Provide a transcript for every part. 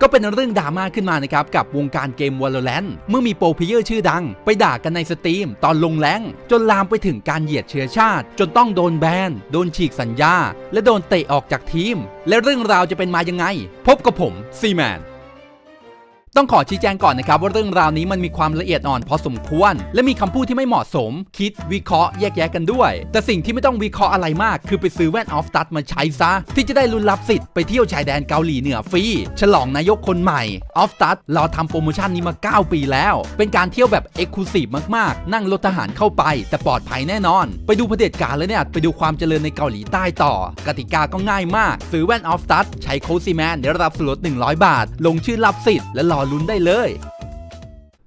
ก็เป็นเรื่องดราม่าขึ้นมานะครับกับวงการเกม Valorant เมื่อมีโปรเพลเยอร์ชื่อดัง ไปด่ากันในสตรีมตอนลงแรงจนลามไปถึงการเหยียดเชื้อชาติ จนต้องโดนแบน โดนฉีกสัญญา และโดนเตะออกจากทีม และเรื่องราวจะเป็นมายังไง พบกับผมซีแมน ต้องขอชี้แจงก่อนนะครับว่าเรื่องราวนี้มันมีความละเอียดอ่อนพอสมควร และมีคำพูดที่ไม่เหมาะสม คิดวิเคราะห์แยกแยะกันด้วย แต่สิ่งที่ไม่ต้องวิเคราะห์อะไรมาก คือไปซื้อแว่นออฟตัดมาใช้ซะ ที่จะได้ลุ้นรับสิทธิ์ไปเที่ยวชายแดนเกาหลีเหนือฟรีฉลองนายกคนใหม่ออฟตัดเราทำโปรโมชั่นนี้มา 9 ปีแล้ว เป็นการเที่ยวแบบเอ็กซ์คลูซีฟมากๆ นั่งรถทหารเข้าไป แต่ปลอดภัยแน่นอน ไปดูเผด็จการแล้วเนี่ยไปดูความเจริญในเกาหลีใต้ต่อ กติกาก็ง่ายมากซื้อแว่นออฟตัดใช้โค้ดซีแมนได้รับส่วนลด100 บาท ลงชื่อรับสิทธิ์และรอลุ้นได้เลย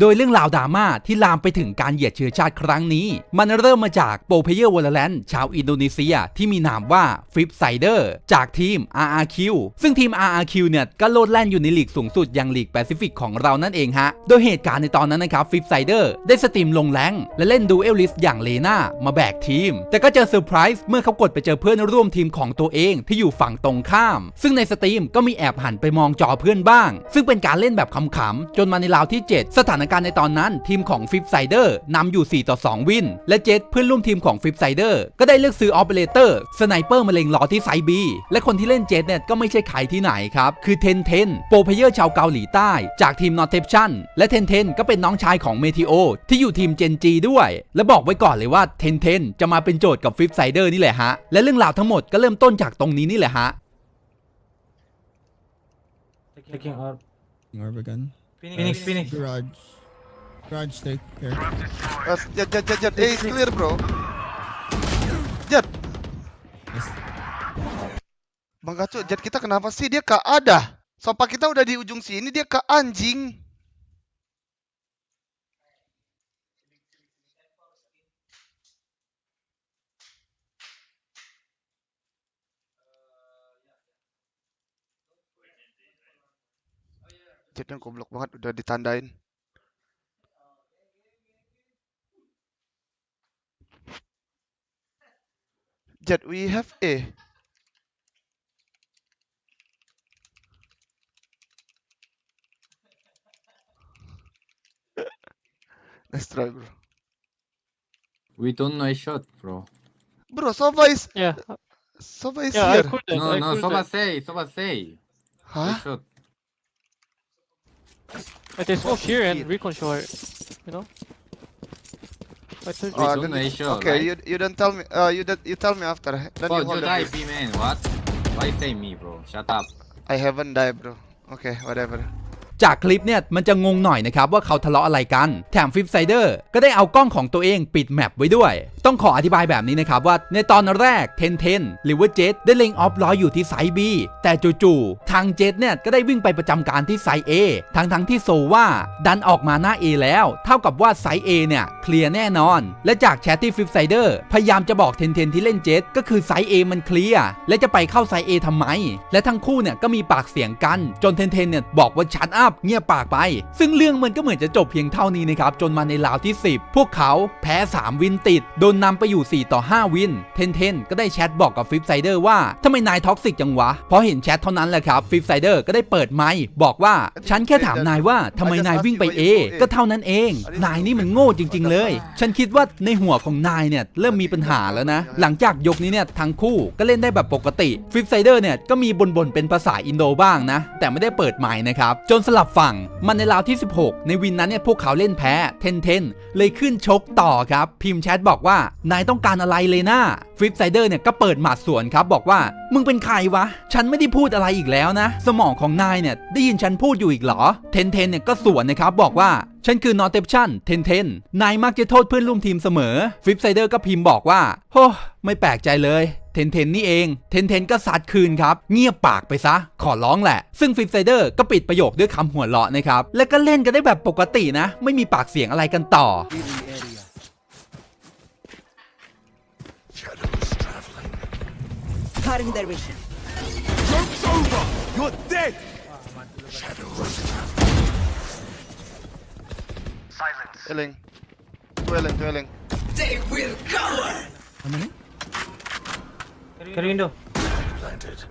โดยเรื่องราวดราม่าที่ลามไปถึงการเหยียดเชื้อชาติครั้งนี้ มันเริ่มมาจากโปรเพเยอร์วอลเลนชาวอินโดนีเซียที่มีนามว่าฟิปไซเดอร์จากทีม RRQ ซึ่งทีม RRQ เนี่ยก็โลดแล่นอยู่ในลีกสูงสุดอย่างลีกแปซิฟิกของเรานั่นเองฮะ โดยเหตุการณ์ในตอนนั้นนะครับฟิปไซเดอร์ได้สตรีมลงแรงและเล่นดูเอลลิสอย่างเลนามาแบกทีม แต่ก็เจอเซอร์ไพรส์เมื่อเขากดไปเจอเพื่อนร่วมทีมของตัวเองที่อยู่ฝั่งตรงข้าม ซึ่งในสตรีมก็มีแอบหันไปมองจอเพื่อนบ้าง ซึ่งเป็นการเล่นแบบขำๆจนมาในราวที่ 7 สถานการณ์ในตอนนั้นทีมของฟิปไซเดอร์นำอยู่ 4 ต่อ 2 วิน และเจตเพื่อนร่วมทีมของฟิปไซเดอร์ก็ได้เลือกซื้อออเปเรเตอร์สไนเปอร์มาเล็งรอที่ไซบีและคนที่เล่นเจตเนี่ยก็ไม่ใช่ใครที่ไหนครับ คือเทนเทนโปรเพเยอร์ชาวเกาหลีใต้ จากทีมนอ t เทปชั่นและเทนเทนก็เป็นน้องชายของเมทิโอที่อยู่ทีมเจนจีด้วย และบอกไว้ก่อนเลยว่าเทนเทนจะมาเป็นโจทย์กับฟิปไซเดอร์นี่แหละฮะและเรื่องราวทั้งหมดก็เริ่มต้นจากตรงนี้นี่แหละฮะ Taking out. Orb again. Phoenix, Phoenix. Garage. Garage take care. Uh, jet, jet, jet, jet. Hey, it's clear, bro. Jet. Yes. Bang Gacu, jet kita kenapa sih dia ke ada? Sopa kita udah di ujung sini, dia ke anjing. Jetnya goblok banget, udah ditandain. Jet, we have A. Let's try, bro. We don't know a shot, bro. Bro, Sova is Yeah, Sova is yeah, I here. couldn't. No, I no, couldn't. soba say, soba say. A Huh? shot. But they smoke here and shit. recon short. You know. I told you. We Oh, don't then- know okay, right? you you don't tell me. Uh, you don't, you tell me after. Then Oh, you you hold die, on. B man. What? Why say me, bro? Shut up. I haven't died, bro. Okay, whatever. จากคลิปเนี่ยมันจะงงหน่อยนะครับว่าเขาทะเลาะอะไรกัน แถมฟิปไซเดอร์ก็ได้เอากล้องของตัวเองปิดแมปไว้ด้วย ต้องขออธิบายแบบนี้นะครับว่าในตอนแรกเทนเทนหรือว่าเจตได้เล็งออฟล้ออยู่ที่ไซบีแต่จู่ๆทางเจตเนี่ยก็ได้วิ่งไปประจำการที่ไซเอทั้งทั้งที่โซว่าดันออกมาหน้า A แล้ว เท่ากับว่าไซเอเนี่ยเคลียร์แน่นอน และจากแชทที่ฟิปไซเดอร์พยายามจะบอกเทนเทนที่เล่นเจตก็คือไซเอมันเคลียร์และจะไปเข้าไซเอทำไม และทั้งคู่เนี่ยก็มีปากเสียงกัน จนเทนเทนเนี่ยบอกว่าชัดอัพเงียบปากไป ซึ่งเรื่องมันก็เหมือนจะจบเพียงเท่านี้นะครับ จนมาในราวที่ 10 พวกเขาแพ้ 3 วินติด โดนนำไปอยู่ 4 ต่อ 5 วิน เทนเทนก็ได้แชทบอกกับฟิปไซเดอร์ว่าทำไมนายท็อกซิกจังวะ พอเห็นแชทเท่านั้นแหละครับฟิปไซเดอร์ก็ได้เปิดไมค์บอกว่าฉันแค่ถามนายว่าทำไมนายวิ่งไป A ก็เท่านั้นเอง นายนี่มันโง่จริง ๆ เลย ฉันคิดว่าในหัวของนายเนี่ยเริ่มมีปัญหาแล้วนะ หลังจากยกนี้เนี่ยทั้งคู่ก็เล่นได้แบบปกติฟิปไซเดอร์เนี่ยก็มีบ่นๆเป็นภาษาอินโดบ้างนะ แต่ไม่ได้เปิดไมค์นะครับจนสลับฝั่งมันในราวที่ 16 ในวินนั้นเนี่ยพวกเขาเล่นแพ้เทนเทนเลยขึ้นชกต่อครับ พิมพ์แชทบอกว่านายต้องการอะไรเลยนะฟิปไซเดอร์เนี่ยก็เปิดหมัดสวนครับบอกว่า มึงเป็นใครวะ ฉันไม่ได้พูดอะไรอีกแล้วนะ สมองของนายเนี่ยได้ยินฉันพูดอยู่อีกเหรอเทนเทนเนี่ยก็สวนนะครับบอกว่าฉันคือนอเทปชั่นเทนเทนนายมักจะโทษเพื่อนร่วมทีมเสมอฟิปไซเดอร์ก็พิมพ์บอกว่าโฮ้ไม่แปลกใจเลย เทนเทนนี่เองเทนเทนก็ซัดคืนครับ เงียบปากไปซะ ขอร้องแหละ ซึ่งฟิปไซเดอร์ก็ปิดประโยคด้วยคำหัวเราะนะครับ และก็เล่นกันได้แบบปกตินะ ไม่มีปากเสียงอะไรกันต่อ Cutting their vision. Eling. Two Eling, two Eling. How many? Get a window. Planted.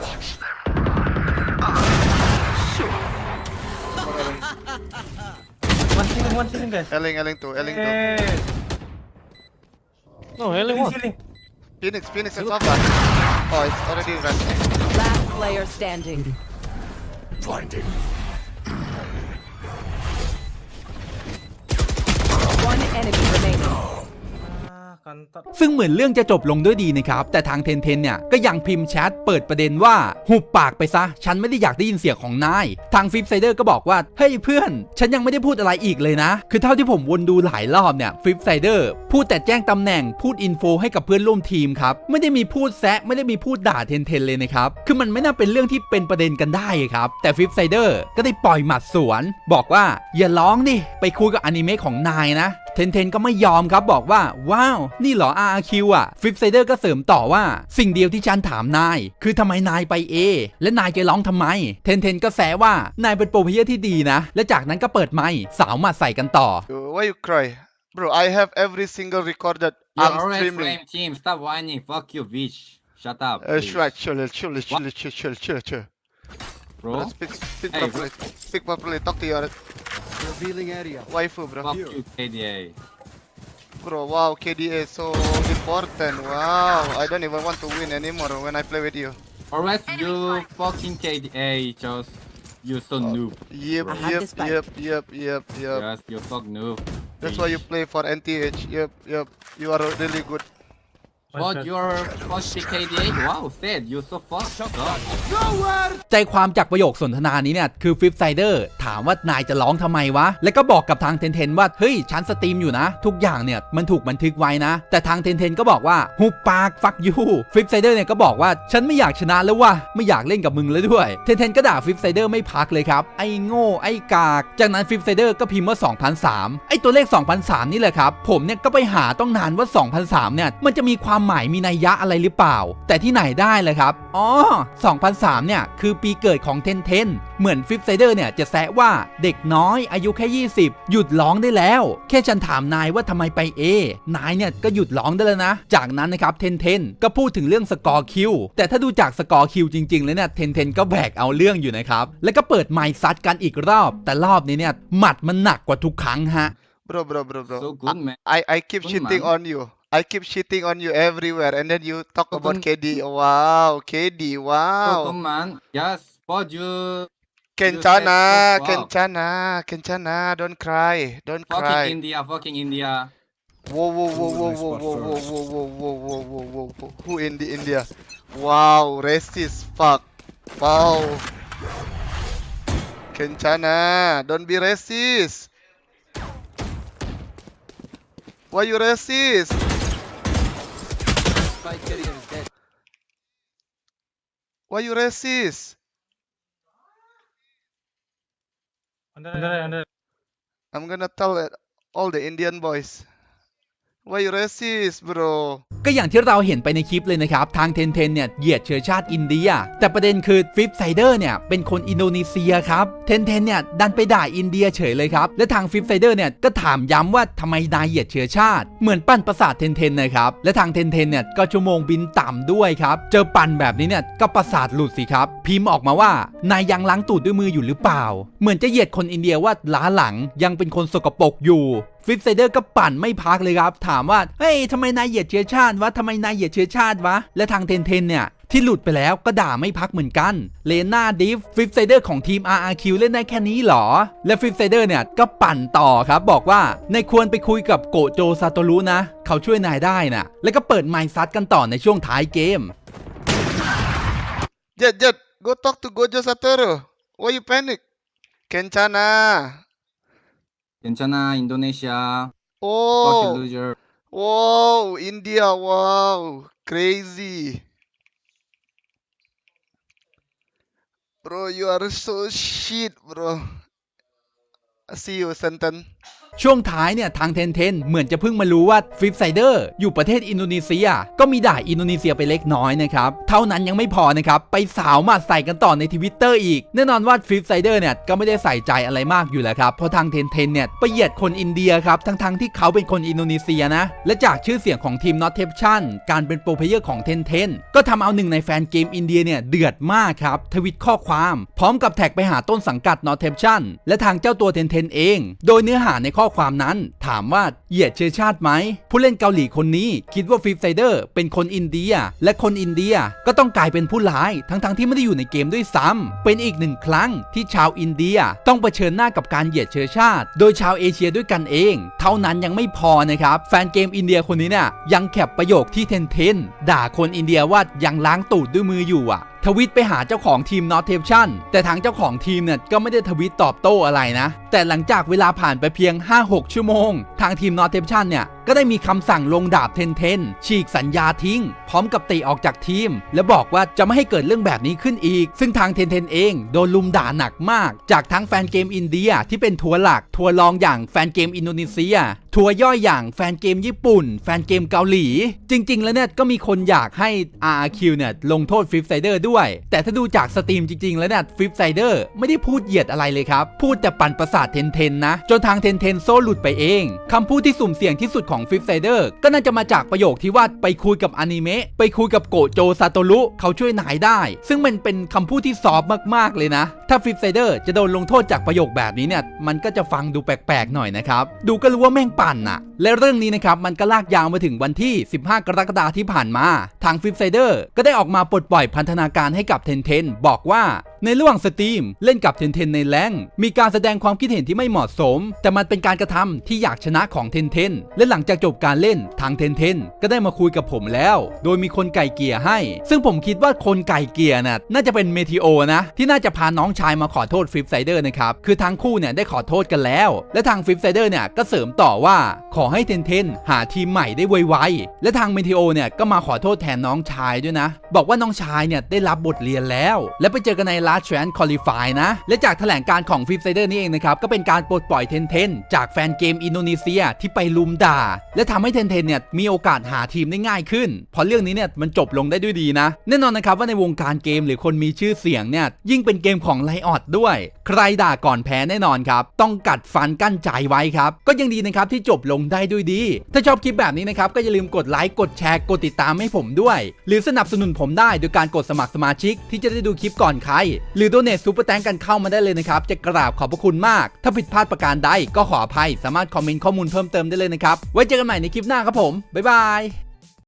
Watch them. One ceiling, one ceiling, guys. Elling, Elling 2, Elling 2. No, Elling 1. Phoenix, Phoenix, Phoenix and that. Oh, it's already resting. Last player standing. Blinding. One enemy remaining. ซึ่งเหมือนเรื่องจะจบลงด้วยดีนะครับ แต่ทางเทนเทนเนี่ยก็ยังพิมพ์แชทเปิดประเด็นว่าหุบปากไปซะ ฉันไม่ได้อยากได้ยินเสียงของนาย ทางฟิปไซเดอร์ก็บอกว่า เฮ้ยเพื่อน ฉันยังไม่ได้พูดอะไรอีกเลยนะ คือเท่าที่ผมวนดูหลายรอบเนี่ยฟิปไซเดอร์พูดแต่แจ้งตำแหน่งพูดอินโฟให้กับเพื่อนร่วมทีมครับไม่ได้มีพูดแซะไม่ได้มีพูดด่าเทนเทนเลยนะครับคือมันไม่น่าเป็นเรื่องที่เป็นประเด็นกันได้ครับแต่ฟิปไซเดอร์ก็ได้ปล่อยหมัดสวน บอกว่าอย่าร้องดิไปคุยกับอนิเมะของนายนะ เทนเทนก็ไม่ยอมครับบอกว่า ว้าว นี่เหรอ RRQ อะฟิปไซเดอร์ก็เสริมต่อว่า สิ่งเดียวที่ฉันถามนาย คือทำไมนายไป A และนายจะร้องทำไม เทนเทนก็แซะว่านายเป็นโปรเพลเยอร์ที่ดีนะ และจากนั้นก็เปิดไมค์สาวหมาใส่กันต่อ Why you cry? Bro, I have every single recorded. You're I'm always streaming. flame team. Stop whining. Fuck you, bitch. Shut up. Uh, please. shrug, chill, chill, chill, chill, chill, chill, chill. Bro. Bro, speak, speak Hey, properly. Speak properly. Talk to your Revealing area. waifu, bro. Fuck you, KDA. Bro, wow, KDA is so important. Wow, I don't even want to win anymore when I play with you. Always you fucking KDA, just you're so uh, noob. Yep, I have yep, yep, yep, yep, yep. Yes, you fuck noob. That's why you play for NTH. Yep, yep. You are really good. One But shot. you're fucking KDA. Wow, sad. You so fucked up. ใจความจากประโยคสนทนานี้เนี่ย คือฟิปไซเดอร์ถามว่านายจะร้องทำไมวะ แล้วก็บอกกับทางเทนเทนว่า เฮ้ย ฉันสตรีมอยู่นะ ทุกอย่างเนี่ย มันถูกบันทึกไว้นะ แต่ทางเทนเทนก็บอกว่าหุบปากฟักยูฟิปไซเดอร์เนี่ยก็บอกว่าฉันไม่อยากชนะแล้วว่ะไม่อยากเล่นกับมึงแล้วด้วยเทนเทนก็ด่าฟิปไซเดอร์ไม่พักเลยครับไอ้โง่ไอ้กาก จากนั้นฟิปไซเดอร์ก็พิมพ์ว่า2003ไอ้ตัวเลข2003นี่แหละครับผมเนี่ยก็ไปหาต้องนานว่า2003เนี่ยมันจะมีความหมายมีนัยยะอะไรหรือเปล่า แต่ที่ไหนได้เลยครับ อ๋อ 2003 เนี่ย คือปีเกิดของเทนเทนเหมือนฟิปไซเดอร์เนี่ยจะแซะว่าเด็กน้อยอายุแค่ 20 หยุดร้องได้แล้ว แค่ฉันถามนายว่าทำไมไป A นายเนี่ยก็หยุดร้องได้แล้วนะ จากนั้นนะครับเทนเทนก็พูดถึงเรื่องสกอร์คิวแต่ถ้าดูจากสกอร์คิวจริงๆ แล้วเนี่ยเทนเทนก็แบกเอาเรื่องอยู่นะครับแล้วก็เปิดไมค์ซัดกันอีกรอบ แต่รอบนี้เนี่ยหมัดมันหนักกว่าทุกครั้งฮะ Bro, bro, bro, bro. So good, man. I, I keep Good shitting man. on you. I keep shitting on you everywhere, and then you talk about. KD. Wow, KD. Wow. come on. Yes, but you Kenchana, Wow. Kenchana, Kenchana. Don't cry. Don't fucking cry. India, fucking India. Whoa, whoa, whoa, whoa, whoa, whoa, whoa, whoa, whoa, whoa, whoa, whoa, whoa, whoa. Who in the India? Wow, racist. Fuck. Wow. Kenchana, don't be racist. Why you racist? Why you racist? I'm gonna tell it, all the Indian boys. Why you racist, bro? ก็อย่างที่เราเห็นไปในคลิปเลยนะครับ ทางเทนเทนเนี่ยเหยียดเชื้อชาติอินเดีย แต่ประเด็นคือฟิปไซเดอร์เนี่ยเป็นคนอินโดนีเซียครับเทนเทนเนี่ยดันไปด่าอินเดียเฉยเลยครับ และทางฟิปไซเดอร์เนี่ยก็ถามย้ำว่าทำไมนายเหยียดเชื้อชาติ เหมือนปั้นประสาทเทนเทนนะครับ และทางเทนเทนเนี่ยก็ชั่วโมงบินต่ำด้วยครับ เจอปั่นแบบนี้เนี่ยก็ประสาทหลุดสิครับ พิมพ์ออกมาว่านายยังล้างตูดด้วยมืออยู่หรือเปล่า เหมือนจะเหยียดคนอินเดียว่าล้าหลังยังเป็นคนสกปรกอยู่ ฟิปไซเดอร์ก็ปั่นไม่พักเลยครับ ถามว่า เฮ้ยทำไมนายเหยียดเชื้อชาติวะทำไมนายเหยียดเชื้อชาติวะ และทางเทนเทนเนี่ยที่หลุดไปแล้วก็ด่าไม่พักเหมือนกัน เลน่าดิฟฟิปไซเดอร์ของทีม RRQ เล่นได้แค่นี้หรอ และฟิปไซเดอร์เนี่ยก็ปั่นต่อครับ บอกว่านายควรไปคุยกับโกโจซาโตรุนะ เขาช่วยนายได้นะแล้วก็เปิดไมค์ซัดกันต่อในช่วงท้ายเกม Jet, Jet, go talk to Gojo Satoru. Why you panic? Kenchana. Kenchana, Indonesia. Fucking Oh, loser. wow, India, wow, crazy. Bro, you are so shit, bro. See you, Santan. ช่วงท้ายเนี่ยทางเทนเทนเหมือนจะเพิ่งมารู้ว่าฟิฟไซเดอร์อยู่ประเทศอินโดนีเซีย ก็มีด่าอินโดนีเซียไปเล็กน้อยนะครับ เท่านั้นยังไม่พอนะครับ ไปสาวหมาใส่กันต่อในทวิตเตอร์อีก แน่นอนว่าฟิฟไซเดอร์เนี่ยก็ไม่ได้ใส่ใจอะไรมากอยู่แล้วครับ เพราะทางเทนเทนเนี่ยไปเหยียดคนอินเดียครับ ทั้งๆที่เขาเป็นคนอินโดนีเซียนะ และจากชื่อเสียงของทีม Not t e p t i o n การเป็นโปรเพเยอร์ของเทนเทนก็ทำเอาหนึ่งในแฟนเกมอินเดียเนี่ยเดือดมากครับทวิตข้อความ พร้อมกับแท็กไปหาต้นสังกัด Not t e p t i o n และทางเจ้าตัวเทนเทนเอง โดยเนื้อหาในข้อความนั้น ถามว่าเหยียดเชื้อชาติไหม ผู้เล่นเกาหลีคนนี้คิดว่าฟิฟไซเดอร์เป็นคนอินเดีย และคนอินเดียก็ต้องกลายเป็นผู้ร้าย ทั้งๆที่ไม่ได้อยู่ในเกมด้วยซ้ำเป็นอีกหนึ่งครั้งที่ชาวอินเดียต้องเผชิญหน้ากับการเหยียดเชื้อชาติ โดยชาวเอเชียด้วยกันเอง เท่านั้นยังไม่พอนะครับ แฟนเกมอินเดียคนนี้เนี่ยยังแคปประโยคที่เทนเทนด่าคนอินเดียว่ายังล้างตูดด้วยมืออยู่อะ ทวิตไปหาเจ้าของทีม Not t e p t i o n แต่ทางเจ้าของทีมเนี่ยก็ไม่ได้ทวิตตอบโต้อะไรนะ แต่หลังจากเวลาผ่านไปเพียง 5-6 ชั่วโมง ทางทีม Not t e p t i o n เนี่ยก็ได้มีคำสั่งลงดาบเทนเทนฉีกสัญญาทิ้ง พร้อมกับเตะออกจากทีม และบอกว่าจะไม่ให้เกิดเรื่องแบบนี้ขึ้นอีก ซึ่งทางเทนเทนเองโดนลุมด่าหนักมาก จากทั้งแฟนเกมอินเดียที่เป็นทัวร์หลัก ทัวร์รองอย่างแฟนเกมอินโดนีเซีย ทัวร์ย่อยอย่างแฟนเกมญี่ปุ่น แฟนเกมเกาหลี จริง ๆ แล้วเนี่ยก็มีคนอยากให้ RRQ เนี่ยลงโทษฟิฟไซเดอร์ด้วย แต่ถ้าดูจากสตรีมจริง ๆ แล้วเนี่ยฟิฟไซเดอร์ไม่ได้พูดเหยียดอะไรเลยครับ พูดแต่ปั่นประสาทเทนเทนนะ จนทางเทนเทนโซ่หลุดไปเองคำพูดที่สุ่มเสี่ยงที่สุดของฟิฟไซเดอร์ก็น่าจะมาจากประโยคที่ว่าไปคุยกับอนิเมะไปคุยกับโกโจซาโตรุเขาช่วยนายได้ ซึ่งมันเป็นคำพูดที่ซอฟมากๆเลยนะ ถ้าฟิฟไซเดอร์จะโดนลงโทษจากประโยคแบบนี้เนี่ยมันก็จะฟังดูแปลกๆหน่อยนะครับดูก็รู้ว่าแม่งปั่นอะและเรื่องนี้นะครับมันก็ลากยาวมาถึงวันที่ 15 กรกฎาคมที่ผ่านมา ทางฟิฟไซเดอร์ก็ได้ออกมาปลดปล่อยพันธนาการให้กับเทนเทนบอกว่าในระหว่างสตรีมเล่นกับเทนเทนในแรงมีการแสดงความคิดเห็นที่ไม่เหมาะสม แต่มันเป็นการกระทำที่อยากชนะของเทนเทนและหลังจากจบการเล่นทางเทนเทนก็ได้มาคุยกับผมแล้ว โดยมีคนไก่เกลี่ยให้ ซึ่งผมคิดว่าคนไก่เกลี่ยน่ะน่าจะเป็นเมทิโอนะ ที่น่าจะพาน้องชายมาขอโทษฟิฟไซเดอร์นะครับ คือทั้งคู่เนี่ยได้ขอโทษกันแล้ว และทางฟิฟไซเดอร์เนี่ยก็เสริมต่อว่าขออให้เทนเทนหาทีมใหม่ได้ไวๆ และทางเมทิโอเนี่ยก็มาขอโทษแทนน้องชายด้วยนะ บอกว่าน้องชายเนี่ยได้รับบทเรียนแล้ว และไปเจอกันในลาสแชนคอลิฟายนะ และจากแถลงการของฟิฟไซเดอร์นี่เองนะครับ ก็เป็นการปลดปล่อยเทนเทนจากแฟนเกมอินโดนีเซียที่ไปลุมด่า และทำให้เทนเทนเนี่ยมีโอกาสหาทีมได้ง่ายขึ้นเพราะเรื่องนี้เนี่ยมันจบลงได้ด้วยดีนะ แน่นอนนะครับว่าในวงการเกมหรือคนมีชื่อเสียงเนี่ยยิ่งเป็นเกมของไลออดด้วย ใครด่าก่อนแพ้แน่นอนครับต้องกัดฟันกั้นใจไว้ครับก็ยังดีนะครับที่จบลงได้ด้วยดี ถ้าชอบคลิปแบบนี้นะครับ ก็อย่าลืมกดไลค์ กดแชร์ กดติดตามให้ผมด้วย หรือสนับสนุนผมได้โดยการกดสมัครสมาชิก ที่จะได้ดูคลิปก่อนใคร หรือโดเนทซูเปอร์แตงกันเข้ามาได้เลยนะครับ จะกราบขอบพระคุณมาก ถ้าผิดพลาดประการใดก็ขออภัย สามารถคอมเมนต์ข้อมูลเพิ่มเติมได้เลยนะครับ ไว้เจอกันใหม่ในคลิปหน้าครับผม บ๊ายบาย